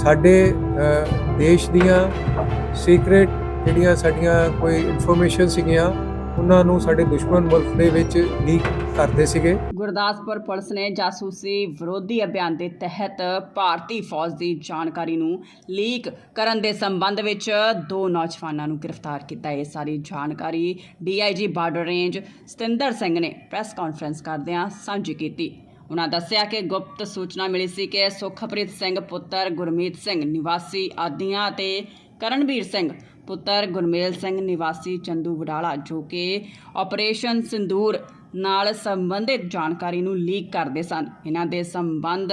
ਸਾਡੇ ਦੇਸ਼ ਦੀਆਂ ਸੀਕ੍ਰੇਟ ਜਿਹੜੀਆਂ ਸਾਡੀਆਂ ਕੋਈ ਇਨਫੋਰਮੇਸ਼ਨ ਸੀਗੀਆਂ, ਉਹਨਾਂ ਨੂੰ ਸਾਡੇ ਦੁਸ਼ਮਣ ਮੁਲਕ ਦੇ ਵਿੱਚ ਲੀਕ ਕਰਦੇ ਸੀਗੇ। ਗੁਰਦਾਸਪੁਰ ਪੁਲਿਸ ਨੇ ਜਾਸੂਸੀ ਵਿਰੋਧੀ ਅਭਿਆਨ ਦੇ ਤਹਿਤ ਭਾਰਤੀ ਫੌਜ ਦੀ ਜਾਣਕਾਰੀ ਨੂੰ ਲੀਕ ਕਰਨ ਦੇ ਸੰਬੰਧ ਵਿੱਚ ਦੋ ਨੌਜਵਾਨਾਂ ਨੂੰ ਗ੍ਰਿਫਤਾਰ ਕੀਤਾ। ਹੈ ਇਹ ਸਾਰੀ ਜਾਣਕਾਰੀ DIG border range Satinder Singh ਨੇ ਪ੍ਰੈਸ ਕਾਨਫਰੰਸ ਕਰਦਿਆਂ ਸਾਂਝੀ ਕੀਤੀ। ਉਹਨਾਂ ਦੱਸਿਆ ਕਿ ਗੁਪਤ ਸੂਚਨਾ ਮਿਲੀ ਸੀ ਕਿ ਸੁਖਪ੍ਰੀਤ ਸਿੰਘ ਪੁੱਤਰ ਗੁਰਮੀਤ ਸਿੰਘ ਨਿਵਾਸੀ ਆਦੀਆਂ ਅਤੇ ਕਰਨਵੀਰ ਸਿੰਘ ਪੁੱਤਰ ਗੁਰਮੇਲ ਸਿੰਘ ਨਿਵਾਸੀ ਚੰਦੂ ਵਡਾਲਾ ਜੋ ਕਿ ਆਪਰੇਸ਼ਨ ਸਿੰਦੂਰ ਨਾਲ ਸੰਬੰਧਿਤ ਜਾਣਕਾਰੀ ਨੂੰ ਲੀਕ ਕਰਦੇ ਸਨ। ਇਹਨਾਂ ਦੇ ਸੰਬੰਧ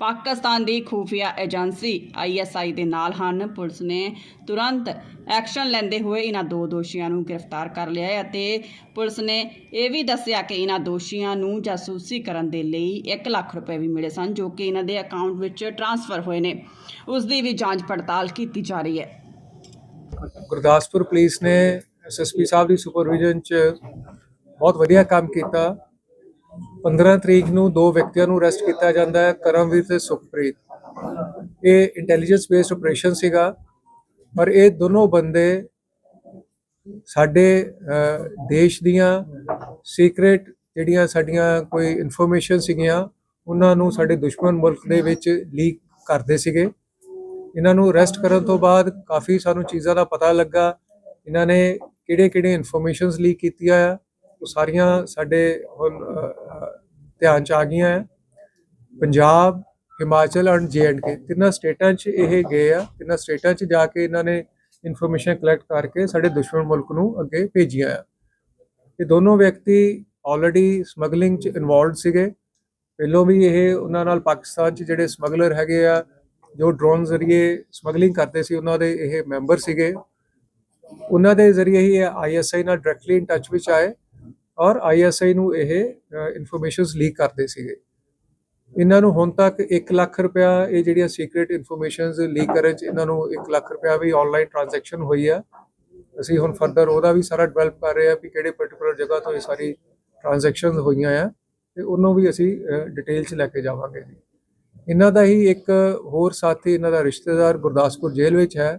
ਪਾਕਿਸਤਾਨ ਦੀ ਖੂਫੀਆ ਏਜੰਸੀ ਆਈਐਸਆਈ ਦੇ ਨਾਲ ਹਨ। ਪੁਲਿਸ ਨੇ ਤੁਰੰਤ ਐਕਸ਼ਨ ਲੈਂਦੇ ਹੋਏ ਇਹਨਾਂ ਦੋ ਦੋਸ਼ੀਆਂ ਨੂੰ ਗ੍ਰਿਫਤਾਰ ਕਰ ਲਿਆ ਹੈ ਅਤੇ ਪੁਲਿਸ ਨੇ ਇਹ ਵੀ ਦੱਸਿਆ ਕਿ ਇਹਨਾਂ ਦੋਸ਼ੀਆਂ ਨੂੰ ਜਾਸੂਸੀ ਕਰਨ ਦੇ ਲਈ 1 ਲੱਖ ਰੁਪਏ ਵੀ ਮਿਲੇ ਸਨ, ਜੋ ਕਿ ਇਹਨਾਂ ਦੇ ਅਕਾਊਂਟ ਵਿੱਚ ਟ੍ਰਾਂਸਫਰ ਹੋਏ ਨੇ। ਉਸ ਦੀ ਵੀ ਜਾਂਚ ਪੜਤਾਲ ਕੀਤੀ ਜਾ ਰਹੀ ਹੈ। ਗੁਰਦਾਸਪੁਰ ਪੁਲਿਸ ਨੇ ਐਸਐਸਪੀ ਸਾਹਿਬ ਦੀ ਸੁਪਰਵਿਜ਼ਨ 'ਚ ਬਹੁਤ ਵਧੀਆ ਕੰਮ ਕੀਤਾ। 15 ਤਰੀਕ ਨੂੰ ਦੋ ਵਿਅਕਤੀਆਂ ਨੂੰ ਅਰੈਸਟ ਕੀਤਾ ਜਾਂਦਾ ਹੈ, ਕਰਮਵੀਰ ਤੇ ਸੁਖਪ੍ਰੀਤ। ਇਹ ਇੰਟੈਲੀਜੈਂਸ ਬੇਸਡ ਆਪਰੇਸ਼ਨ ਸੀਗਾ, ਪਰ ਇਹ ਦੋਨੋਂ ਬੰਦੇ ਸਾਡੇ ਦੇਸ਼ ਦੀਆਂ ਸੀਕ੍ਰੇਟ ਜਿਹੜੀਆਂ ਸਾਡੀਆਂ ਕੋਈ ਇਨਫੋਰਮੇਸ਼ਨ ਸੀਗੀਆਂ, ਉਹਨਾਂ ਨੂੰ ਸਾਡੇ ਦੁਸ਼ਮਣ ਮੁਲਕ ਦੇ ਵਿੱਚ ਲੀਕ ਕਰਦੇ ਸੀਗੇ। ਇਹਨਾਂ ਨੂੰ ਅਰੈਸਟ ਕਰਨ ਤੋਂ ਬਾਅਦ ਕਾਫੀ ਸਾਨੂੰ ਚੀਜ਼ਾਂ ਦਾ ਪਤਾ ਲੱਗਾ। ਇਹਨਾਂ ਨੇ ਕਿਹੜੇ ਕਿਹੜੇ ਇਨਫੋਰਮੇਸ਼ਨਸ ਲੀਕ ਕੀਤੀਆਂ ਆ ਉਹ ਸਾਰੀਆਂ ਸਾਡੇ ਹੁਣ ਧਿਆਨ ਚ ਆ ਗਈਆਂ ਆ। ਪੰਜਾਬ, ਹਿਮਾਚਲ ਐਂਡ ਕੇ ਤਿੰਨਾਂ ਸਟੇਟਾਂ 'ਚ ਇਹ ਗਏ ਆ। ਤਿੰਨਾਂ ਸਟੇਟਾਂ 'ਚ ਜਾ ਕੇ ਇਹਨਾਂ ਨੇ ਇਨਫੋਰਮੇਸ਼ਨ ਕਲੈਕਟ ਕਰਕੇ ਸਾਡੇ ਦੁਸ਼ਮਣ ਮੁਲਕ ਨੂੰ ਅੱਗੇ ਭੇਜੀਆਂ ਆ। ਇਹ ਦੋਨੋਂ ਵਿਅਕਤੀ ਆਲਰੇਡੀ ਸਮਗਲਿੰਗ 'ਚ ਇਨਵੋਲਡ ਸੀਗੇ। ਪਹਿਲੋਂ ਵੀ ਇਹ ਉਹਨਾਂ ਨਾਲ ਪਾਕਿਸਤਾਨ 'ਚ ਜਿਹੜੇ ਸਮਗਲਰ ਹੈਗੇ ਆ, ਜੋ ਡਰੋਨ ਜ਼ਰੀਏ ਸਮਗਲਿੰਗ ਕਰਦੇ ਸੀ, ਉਹਨਾਂ ਦੇ ਇਹ ਮੈਂਬਰ ਸੀਗੇ। ਉਹਨਾਂ ਦੇ ਜ਼ਰੀਏ ਹੀ ਆਈਐਸਆਈ ਨਾਲ ਡਾਇਰੈਕਟਲੀ ਇਨ ਟੱਚ ਵਿੱਚ ਆਏ। ਔਰ ਆਈਐਸਆਈ ਨੂੰ ਇਹ ਇਨਫੋਰਮੇਸ਼ਨਸ ਲੀਕ ਕਰਦੇ ਸੀਗੇ। ਇਹਨਾਂ ਨੂੰ ਹੁਣ ਤੱਕ 1 ਲੱਖ ਰੁਪਇਆ ਇਹ ਜਿਹੜੀਆਂ ਸੀਕ੍ਰੀਟ ਇਨਫੋਰਮੇਸ਼ਨਸ ਲੀਕ ਕਰਨ ਚ ਇਹਨਾਂ ਨੂੰ 1 ਲੱਖ ਰੁਪਇਆ ਵੀ ਆਨਲਾਈਨ ਟ੍ਰਾਂਜੈਕਸ਼ਨ ਹੋਈ ਆ। ਅਸੀਂ ਹੁਣ ਫਰਦਰ ਉਹਦਾ ਵੀ ਸਾਰਾ ਡਿਵੈਲਪ ਕਰ ਰਹੇ ਆ ਵੀ ਕਿਹੜੇ ਪਾਰਟਿਕੂਲਰ ਜਗ੍ਹਾ ਤੋਂ ਇਹ ਸਾਰੀ ਟ੍ਰਾਂਜੈਕਸ਼ਨਸ ਹੋਈਆਂ ਆ ਤੇ ਉਹਨੂੰ ਵੀ ਅਸੀਂ ਡਿਟੇਲ ਚ ਲੈ ਕੇ ਜਾਵਾਂਗੇ ਜੀ। ਇਹਨਾਂ ਦਾ ਹੀ ਇੱਕ ਹੋਰ ਸਾਥੀ, ਇਹਨਾਂ ਦਾ ਰਿਸ਼ਤੇਦਾਰ ਗੁਰਦਾਸਪੁਰ ਜੇਲ੍ਹ ਵਿੱਚ ਹੈ।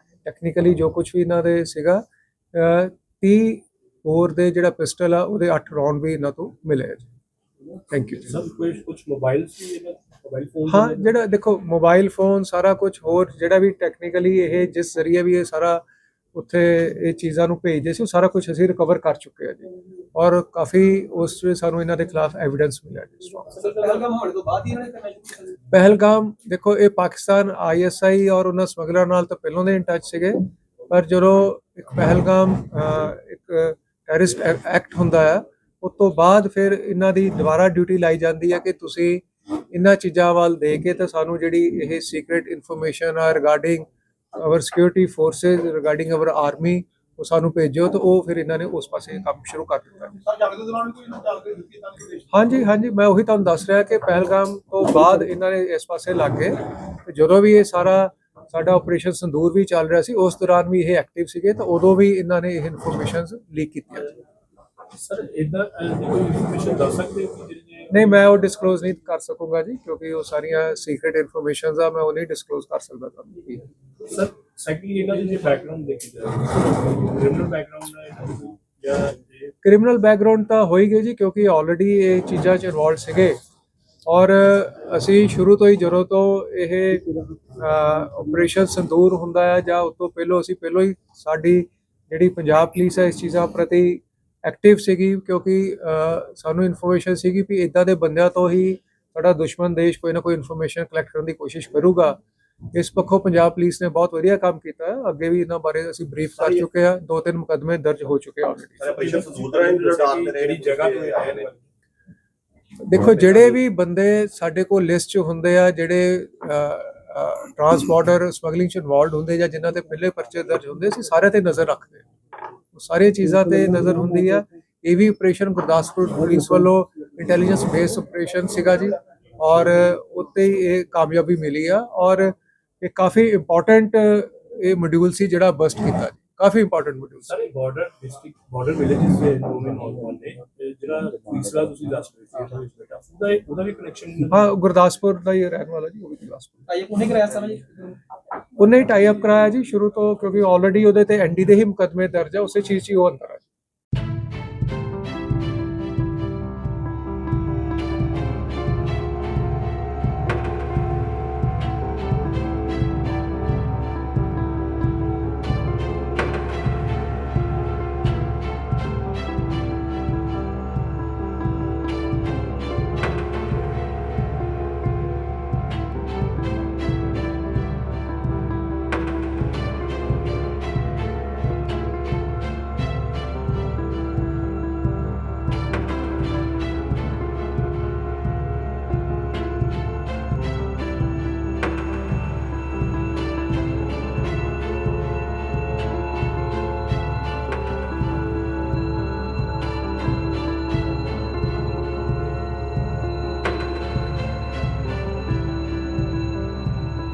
ਟੈਕਨੀਕਲੀ ਜੋ ਕੁਝ ਵੀ ਇਹਨਾਂ ਦੇ ਸੀਗਾ ਅਹ 30 ਹੋਰ ਦੇ ਜਿਹੜਾ ਪਿਸਟਲ ਆ ਉਹਦੇ 8 ਰਾਉਂਡ ਵੀ ਇਹਨਾਂ ਤੋਂ ਮਿਲੇ ਜੀ। ਥੈਂਕ ਯੂ ਸਭ ਕੁਝ ਕੁਝ ਮੋਬਾਈਲ ਸੀ ਇਹਨਾਂ ਮੋਬਾਈਲ ਫੋਨ ਹਾਂ ਜਿਹੜਾ ਦੇਖੋ ਮੋਬਾਈਲ ਫੋਨ ਸਾਰਾ ਕੁਝ ਹੋਰ ਜਿਹੜਾ ਵੀ ਟੈਕਨੀਕਲੀ ਇਹ ਜਿਸ ਜ਼ਰੀਏ ਵੀ ਇਹ ਸਾਰਾ ਉੱਥੇ ਇਹ ਚੀਜ਼ਾਂ ਨੂੰ ਭੇਜਦੇ ਸੀ ਉਹ ਸਾਰਾ ਕੁਝ ਅਸੀਂ ਰਿਕਵਰ ਕਰ ਚੁੱਕੇ ਆ ਜੀ। ਔਰ ਕਾਫੀ ਉਸ ਵਿੱਚ ਸਾਨੂੰ ਇਹਨਾਂ ਦੇ ਖਿਲਾਫ ਐਵੀਡੈਂਸ ਮਿਲਿਆ ਜੀ ਪਹਿਲਗਾਮ ਤੋਂ ਬਾਅਦ ਹੀ ਇਹਨਾਂ ਨੇ ਪਹਿਲਗਾਮ ਦੇਖੋ ਇਹ ਪਾਕਿਸਤਾਨ ਆਈਐਸਆਈ ਔਰ ਉਹਨਾਂ ਸਮਗਲਰ ਨਾਲ ਤਾਂ ਪਹਿਲਾਂ ਦੇ ਇਨ ਟੱਚ ਸੀਗੇ ਪਰ ਜਦੋਂ ਇੱਕ ਪਹਿਲਗਾਮ ਇੱਕ ਟੈਰਰਿਸਟ ਐਕਟ ਹੁੰਦਾ ਹੈ ਉਸ ਤੋਂ ਬਾਅਦ ਫਿਰ ਇਹਨਾਂ ਦੀ ਦੁਬਾਰਾ ਡਿਊਟੀ ਲਾਈ ਜਾਂਦੀ ਹੈ ਕਿ ਤੁਸੀਂ ਇਹਨਾਂ ਚੀਜ਼ਾਂ ਵੱਲ ਦੇ ਕੇ ਤਾਂ ਸਾਨੂੰ ਜਿਹੜੀ ਇਹ ਸੀਕ੍ਰੀਟ ਇਨਫੋਰਮੇਸ਼ਨ ਆ regarding our security forces regarding our army ਉਹ ਸਾਨੂੰ ਭੇਜੋ ਤਾਂ ਉਹ ਫਿਰ ਇਹਨਾਂ ਨੇ ਉਸ ਪਾਸੇ ਕੰਮ ਸ਼ੁਰੂ ਕਰ ਦਿੱਤਾ। ਹਾਂਜੀ ਹਾਂਜੀ, ਮੈਂ ਉਹੀ ਤੁਹਾਨੂੰ ਦੱਸ ਰਿਹਾ ਕਿ ਪਹਿਲਗਾਮ ਤੋਂ ਬਾਅਦ ਇਹਨਾਂ ਨੇ ਇਸ ਪਾਸੇ ਲੱਗ ਗਏ। ਤੇ ਜਦੋਂ ਵੀ ਇਹ ਸਾਰਾ ਸਾਡਾ ਆਪਰੇਸ਼ਨ ਸੰਦੂਰ ਵੀ ਚੱਲ ਰਿਹਾ ਸੀ, ਉਸ ਦੌਰਾਨ ਵੀ ਇਹ ਐਕਟਿਵ ਸੀਗੇ ਤਾਂ ਉਦੋਂ ਵੀ ਇਹਨਾਂ ਨੇ ਇਹ ਇਨਫੋਰਮੇਸ਼ਨਸ ਲੀਕ ਕੀਤੀਆਂ। ਸਰ ਇਦਾਂ ਕੋਈ ਇਨਫੋਰਮੇਸ਼ਨ ਦੱਸ ਸਕਦੇ ਹੋ ਕਿ ਨਹੀਂ ਮੈਂ ਉਹ ਡਿਸਕਲੋਜ਼ ਨਹੀਂ ਕਰ ਸਕੂੰਗਾ ਜੀ ਕਿਉਂਕਿ ਉਹ ਸਾਰੀਆਂ ਸੀਕ੍ਰੀਟ ਇਨਫੋਰਮੇਸ਼ਨਸ ਆ ਮੈਂ ਉਹ ਨਹੀਂ ਡਿਸਕਲੋਜ਼ ਕਰ ਸਕਦਾ ਤੁਹਾਨੂੰ। ਸਰ ਸੈਕਟਰੀ ਇਹਨਾਂ ਦੀ ਜੇ ਬੈਕਗ੍ਰਾਉਂਡ ਦੇਖੀ ਜਾਏ ਕ੍ਰਿਮੀਨਲ ਬੈਕਗ੍ਰਾਉਂਡ ਹੈ ਇਹਨਾਂ ਦੀ ਜਾਂ ਕ੍ਰਿਮੀਨਲ ਬੈਕਗ੍ਰਾਉਂਡ ਤਾਂ ਹੋ ਹੀ ਗਈ ਜੀ ਕਿਉਂਕਿ ਆਲਰੇਡੀ ਇਹ ਚੀਜ਼ਾਂ 'ਚ ਇਨਵੋਲਡ ਸੀਗੇ। ਔਰ ਅਸੀਂ ਸ਼ੁਰੂ ਤੋਂ ਹੀ ਜਦੋਂ ਤੋਂ ਇਹ ਆਪਰੇਸ਼ਨ ਸੰਦੂਰ ਹੁੰਦਾ ਹੈ ਜਾਂ ਉਸ ਤੋਂ ਪਹਿਲਾਂ ਅਸੀਂ ਪਹਿਲਾਂ ਹੀ ਸਾਡੀ ਜਿਹੜੀ ਪੰਜਾਬ ਪੁਲਿਸ ਹੈ ਇਸ ਚੀਜ਼ਾਂ ਪ੍ਰਤੀ ਐਕਟਿਵ ਸੀਗੀ ਕਿਉਂਕਿ ਸਾਨੂੰ ਇਨਫੋਰਮੇਸ਼ਨ ਸੀਗੀ ਵੀ ਇਦਾਂ ਦੇ ਬੰਦਿਆਂ ਤੋਂ ਹੀ ਸਾਡਾ ਦੁਸ਼ਮਣ ਦੇਸ਼ ਕੋਈ ਨਾ ਕੋਈ ਇਨਫੋਰਮੇਸ਼ਨ ਕਲੈਕਟ ਕਰਨ ਦੀ ਕੋਸ਼ਿਸ਼ ਕਰੂਗਾ। ਇਸ ਪੱਖੋਂ ਪੰਜਾਬ ਪੁਲਿਸ ਨੇ ਬਹੁਤ ਵਧੀਆ ਕੰਮ ਕੀਤਾ। ਹੈ ਅੱਗੇ ਵੀ ਇਹਨਾਂ ਬਾਰੇ ਅਸੀਂ ਬਰੀਫ ਕਰ ਚੁੱਕੇ ਆ ਦੋ ਤਿੰਨ ਮੁਕਦਮੇ ਦਰਜ ਹੋ ਚੁੱਕੇ ਆਲਰੇਡੀ ਦੇਖੋ ਜਿਹੜੇ ਵੀ ਬੰਦੇ ਸਾਡੇ ਕੋਲ ਲਿਸਟ 'ਚ ਹੁੰਦੇ ਆ ਜਿਹੜੇ ਟਰਾਂਸ ਬਾਰਡਰ ਸਮਗਲਿੰਗ ਚ ਇਨਵੋਲਡ ਹੁੰਦੇ ਜਾਂ ਜਿਨ੍ਹਾਂ ਤੇ ਪਹਿਲੇ ਪਰਚੇ ਦਰਜ ਹੁੰਦੇ ਸੀ ਸਾਰੇ ਤੇ ਨਜ਼ਰ ਰੱਖਦੇ ਸਾਰੀਆਂ ਚੀਜ਼ਾਂ ਤੇ ਨਜ਼ਰ ਹੁੰਦੀ ਆ। ਇਹ ਵੀ ਆਪਰੇਸ਼ਨ ਗੁਰਦਾਸਪੁਰ ਪੁਲਿਸ ਵੱਲੋਂ ਇੰਟੈਲੀਜੈਂਸ ਬੇਸ ਆਪਰੇਸ਼ਨ ਸੀਗਾ ਜੀ। ਔਰ ਉੱਤੇ ਇਹ ਕਾਮਯਾਬੀ ਮਿਲੀ ਆ। ਔਰ ਇਹ ਕਾਫੀ ਇੰਪੋਰਟੈਂਟ ਇਹ ਮੋਡਿਊਲ ਸੀ ਜਿਹੜਾ ਬਸਟ ਕੀਤਾ ਜੀ। ਕਾਫੀ ਇੰਪੋਰਟੈਂਟ ਮੋਡਿਊਲ ਸਾਰੇ ਬਾਰਡਰ ਡਿਸਟ੍ਰਿਕਟ ਬਾਰਡਰ ਵਿਲੇजेस ਦੇ ਦੋਵੇਂ ਨੌਜਵਾਨ ਨੇ ਜਿਹੜਾ ਤੀਸਰਾ ਤੁਸੀਂ ਦੱਸ ਰਹੇ ਸੀ ਬੇਟਾ ਉਹਦਾ ਉਹਦਾ ਵੀ ਕਨੈਕਸ਼ਨ ਹਾਂ ਗੁਰਦਾਸਪੁਰ ਦਾ ਹੀ ਰਹਿਣ ਵਾਲਾ ਜੀ ਉਹ ਵੀ ਗੁਰਦਾਸਪੁਰ। ਭਾਈ ਕੋਨੇ ਕਰਾਇਆ ਸਰ ਜੀ? ਉਹਨੇ ਹੀ ਟਾਈ ਅਪ ਕਰਾਇਆ ਜੀ ਸ਼ੁਰੂ ਤੋਂ ਕਿਉਂਕਿ ਆਲਰੇਡੀ ਉਹਦੇ ਤੇ ਐਨਡੀ ਦੇ ਹੀ ਮੁਕਦਮੇ ਦਰਜ ਹੈ ਉਸੇ ਚੀਜ਼ 'ਚ ਹੀ ਉਹ ਅੰਦਰ ਆ।